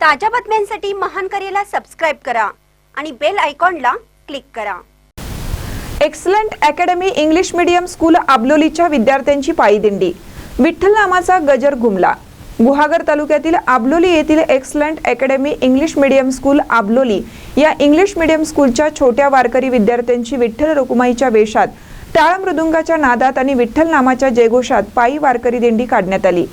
ताज्या बातम्यांसाठी महान करेला सबस्क्राईब करा आणि बेल आयकॉनला क्लिक करा. Excellent academy English medium school आबलोलीच्या विद्यार्थ्यांची पायी दिंडी विठ्ठल नामाचा गजर घुमला गुहागर तालुक्यातील आबलोली येथील excellent academy English medium school Abloli या इंग्लिश मीडियम स्कूलच्या छोट्या वारकरी विद्यार्थ्यांची विठ्ठल रुकुमाईच्या वेशात टाळ मृदुंगाच्या नादात आणि विठ्ठल नामाच्या जयघोषात पायी वारकरी दिंडी काढण्यात आली.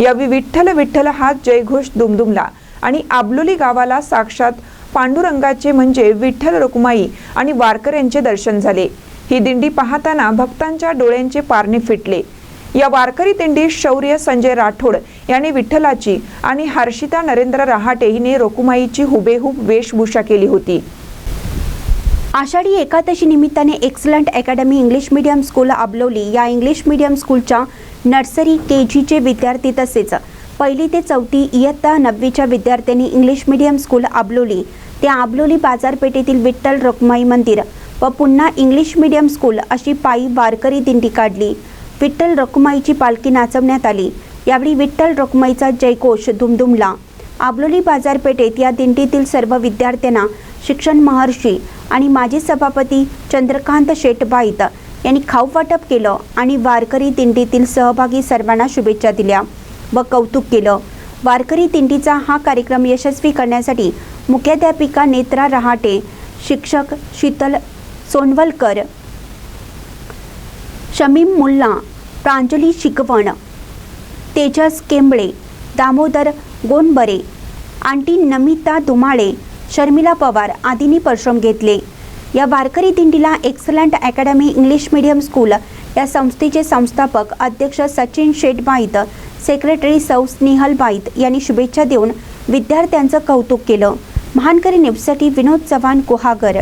यावेळी विठ्ठल विठ्ठल हा जयघोष दुमदुमला. आणि आबलोली गावाला साक्षात पांडुरंगाचे म्हणजे विठ्ठल रुक्माई आणि वारकऱ्यांचे दर्शन झाले. ही दिंडी पाहताना भक्तांच्या डोळ्यांचे पारणे फिटले. या वारकरी दिंडीत शौर्य संजय राठोड यांनी विठ्ठलाची आणि हर्षिता नरेंद्र रहाटे हिने रोकुमाईची हुबेहूब वेशभूषा केली होती. आषाढी एकादशी निमित्ताने excellent academy English medium school Abloli या इंग्लिश मीडियम स्कूलच्या नर्सरी के जीचे विद्यार्थी तसेच पहिली ते चौथी इयत्ता नववीच्या विद्यार्थ्यांनी इंग्लिश मीडियम स्कूल आबलोली. त्या आबलोली बाजारपेठेतील विठ्ठल रखुमाई मंदिर व पुन्हा इंग्लिश मीडियम स्कूल अशी पायी वारकरी दिंडी काढली. विठ्ठल रखुमाईची पालखी नाचवण्यात आली. यावेळी विठ्ठल रखुमाईचा जयघोष दुमदुमला आबलोली बाजारपेठेत या दिंडीतील सर्व विद्यार्थ्यांना शिक्षण महर्षी आणि माजी सभापती चंद्रकांत शेटबाईत यांनी खाऊ वाटप केलं आणि वारकरी दिंडीतील सहभागी सर्वांना शुभेच्छा दिल्या. व कौतुक केलं. वारकरी दिंडीचा हा कार्यक्रम यशस्वी करण्यासाठी मुख्याध्यापिका नेत्रा रहाटे शिक्षक शीतल सोनवलकर शमीम मुल्ला प्रांजली शिकवण तेजस केंबळे दामोदर गोनबरे आंटी नमिता दुमाळे शर्मिला पवार आदींनी परिश्रम घेतले. या वारकरी दिंडीला excellent academy English medium school या संस्थेचे संस्थापक अध्यक्ष सचिन शेटबाईत सेक्रेटरी सौ स्नेहल बाईत यांनी शुभेच्छा देऊन विद्यार्थ्यांचं कौतुक केलं. महानकरी न्यूजसाठी विनोद चव्हाण गुहागर